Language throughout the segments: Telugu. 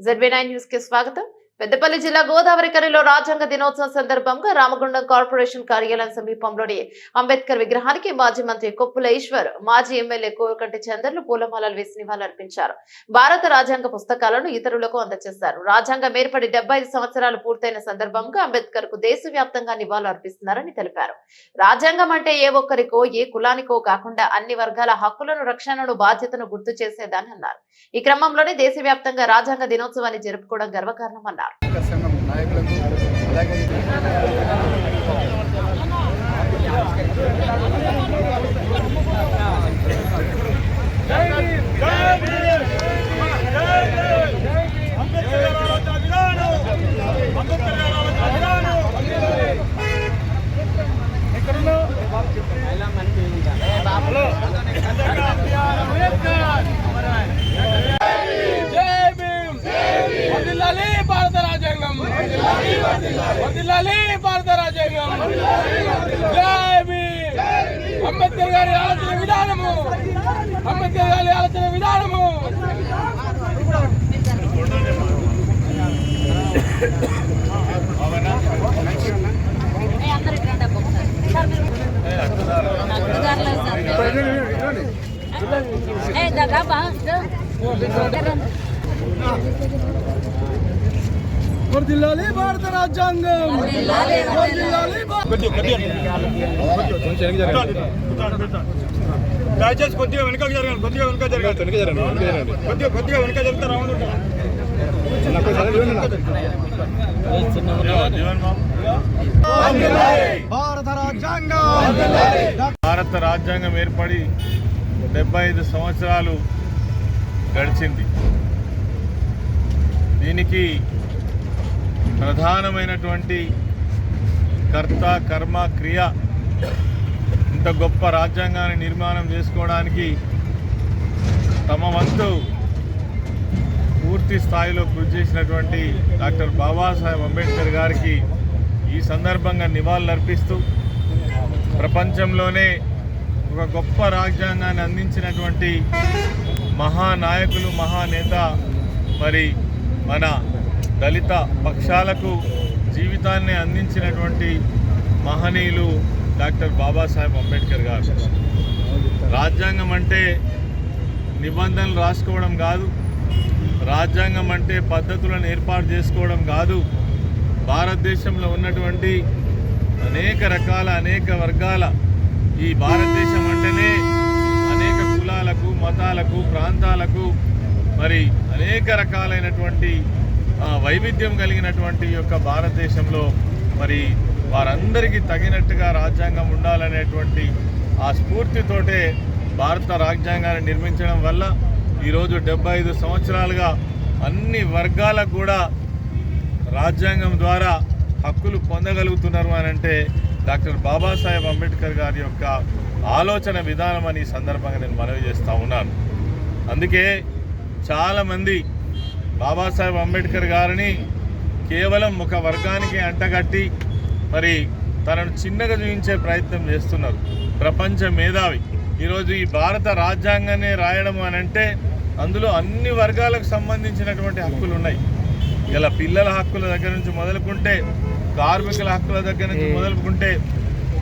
జెడ్బీ నైన్ న్యూస్కి స్వాగతం పెద్దపల్లి జిల్లా గోదావరి కనిలో రాజ్యాంగ దినోత్సవం సందర్భంగా రామగుండం కార్పొరేషన్ కార్యాలయం సమీపంలోని అంబేద్కర్ విగ్రహానికి మాజీ మంత్రి కొప్పుల ఈశ్వర్ మాజీ ఎమ్మెల్యే కోరకంటి చంద్రలు పూలమాలలు వేసి నివాళులర్పించారు. భారత రాజ్యాంగ పుస్తకాలను ఇతరులకు అందజేశారు రాజ్యాంగం ఏర్పడి డెబ్బై సంవత్సరాలు పూర్తయిన సందర్భంగా అంబేద్కర్కు దేశవ్యాప్తంగా నివాళులర్పిస్తున్నారని తెలిపారు. రాజ్యాంగం అంటే ఏ ఒక్కరికో ఏ కులానికో కాకుండా అన్ని వర్గాల హక్కులను రక్షణను బాధ్యతను గుర్తు చేసేదని అన్నారు. ఈ క్రమంలోనే దేశవ్యాప్తంగా రాజ్యాంగ దినోత్సవాన్ని జరుపుకోవడం గర్వకారణమన్నారు. అంబేద్కర్ వర్ధిల్లాలి భారత రాజ్యాంగం. అంబేద్కర్ గారి ఆలోచన విధానము. అంబేద్కర్ గారి ఆలోచన విధానము. Eh, daga ba? వర్ధిల్లాలి భారత రాజ్యాంగం దయచేసి కొద్దిగా వెనుక జరగండి కొద్దిగా వెనుక జరగండి కొద్దిగా కొద్దిగా వెనుక జరుగుతారు భారత రాజ్యాంగం భారత రాజ్యాంగం ఏర్పడి డెబ్బై ఐదు సంవత్సరాలు గడిచింది. దీనికి ప్రధానమైనటువంటి కర్త కర్మ క్రియ ఇంత గొప్ప రాజ్యాంగాన్ని నిర్మాణం చేసుకోవడానికి తమ వంతు పూర్తి స్థాయిలో కృషి చేసినటువంటి డాక్టర్ బాబాసాహెబ్ అంబేద్కర్ గారికి ఈ సందర్భంగా నివాళులర్పిస్తూ ప్రపంచంలోనే ఒక గొప్ప రాజ్యాంగాన్ని అందించినటువంటి మహానాయకులు మహానేత మరి మన దళిత పక్షాలకు జీవితాన్ని అందించినటువంటి మహనీయులు డాక్టర్ బాబాసాహెబ్ అంబేద్కర్ గారు. రాజ్యాంగం అంటే నిబంధనలు రాసుకోవడం కాదు రాజ్యాంగం అంటే పద్ధతులను ఏర్పాటు చేసుకోవడం కాదు. భారతదేశంలో ఉన్నటువంటి అనేక రకాల అనేక వర్గాల ఈ భారతదేశం అంటేనే అనేక కులాలకు మతాలకు ప్రాంతాలకు మరి అనేక రకాలైనటువంటి వైవిధ్యం కలిగినటువంటి యొక్క భారతదేశంలో మరి వారందరికీ తగినట్టుగా రాజ్యాంగం ఉండాలనేటువంటి ఆ స్ఫూర్తితోటే భారత రాజ్యాంగాన్ని నిర్మించడం వల్ల ఈరోజు డెబ్బై ఐదు సంవత్సరాలుగా అన్ని వర్గాలకు కూడా రాజ్యాంగం ద్వారా హక్కులు పొందగలుగుతున్నారు అని అంటే డాక్టర్ బాబాసాహెబ్ అంబేద్కర్ గారి యొక్క ఆలోచన విధానం అని ఈ సందర్భంగా నేను మనవి చేస్తూ ఉన్నాను. అందుకే చాలామంది బాబాసాహెబ్ అంబేద్కర్ గారిని కేవలం ఒక వర్గానికి అంటగట్టి మరి తనను చిన్నగా చూపించే ప్రయత్నం చేస్తున్నారు. ప్రపంచ మేధావి. ఈరోజు ఈ భారత రాజ్యాంగాన్ని రాయడం అని అంటే అందులో అన్ని వర్గాలకు సంబంధించినటువంటి హక్కులు ఉన్నాయి. ఇలా పిల్లల హక్కుల దగ్గర నుంచి మొదలుకుంటే కార్మికుల హక్కుల దగ్గర నుంచి మొదలుకుంటే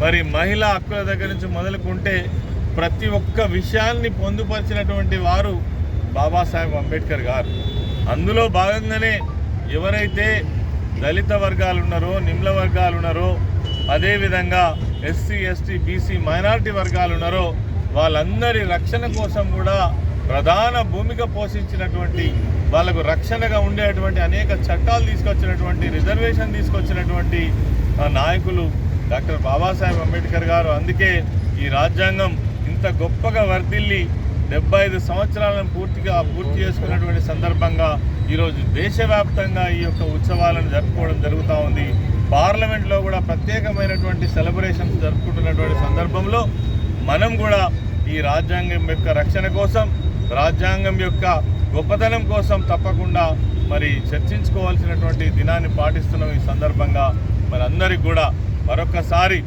మరి మహిళా హక్కుల దగ్గర నుంచి మొదలుకుంటే ప్రతి ఒక్క విషయాన్ని పొందుపరిచినటువంటి వారు బాబాసాహెబ్ అంబేద్కర్ గారు. అందులో భాగంగానే ఎవరైతే దళిత వర్గాలు ఉన్నారో నిమ్ల వర్గాలు ఉన్నారో అదేవిధంగా ఎస్సీ ఎస్టీ బీసీ మైనారిటీ వర్గాలు ఉన్నారో వాళ్ళందరి రక్షణ కోసం కూడా ప్రధాన భూమిక పోషించినటువంటి వాళ్ళకు రక్షణగా ఉండేటువంటి అనేక చట్టాలు తీసుకొచ్చినటువంటి రిజర్వేషన్ తీసుకొచ్చినటువంటి ఆ, నాయకులు డాక్టర్ బాబాసాహెబ్ అంబేద్కర్ గారు. అందుకే ఈ రాజ్యాంగం ఇంత గొప్పగా వర్ధిల్లి డెబ్బై ఐదు సంవత్సరాలను పూర్తిగా పూర్తి చేసుకున్నటువంటి సందర్భంగా ఈరోజు దేశవ్యాప్తంగా ఈ యొక్క ఉత్సవాలను జరుపుకోవడం జరుగుతూ ఉంది. పార్లమెంట్లో కూడా ప్రత్యేకమైనటువంటి సెలబ్రేషన్స్ జరుపుకుంటున్నటువంటి సందర్భంలో మనం కూడా ఈ రాజ్యాంగం యొక్క రక్షణ కోసం రాజ్యాంగం యొక్క గొప్పతనం కోసం తప్పకుండా మరి చర్చించుకోవాల్సినటువంటి దినాన్ని పాటిస్తున్నాం ఈ సందర్భంగా. మరి అందరికి కూడా మరొకసారి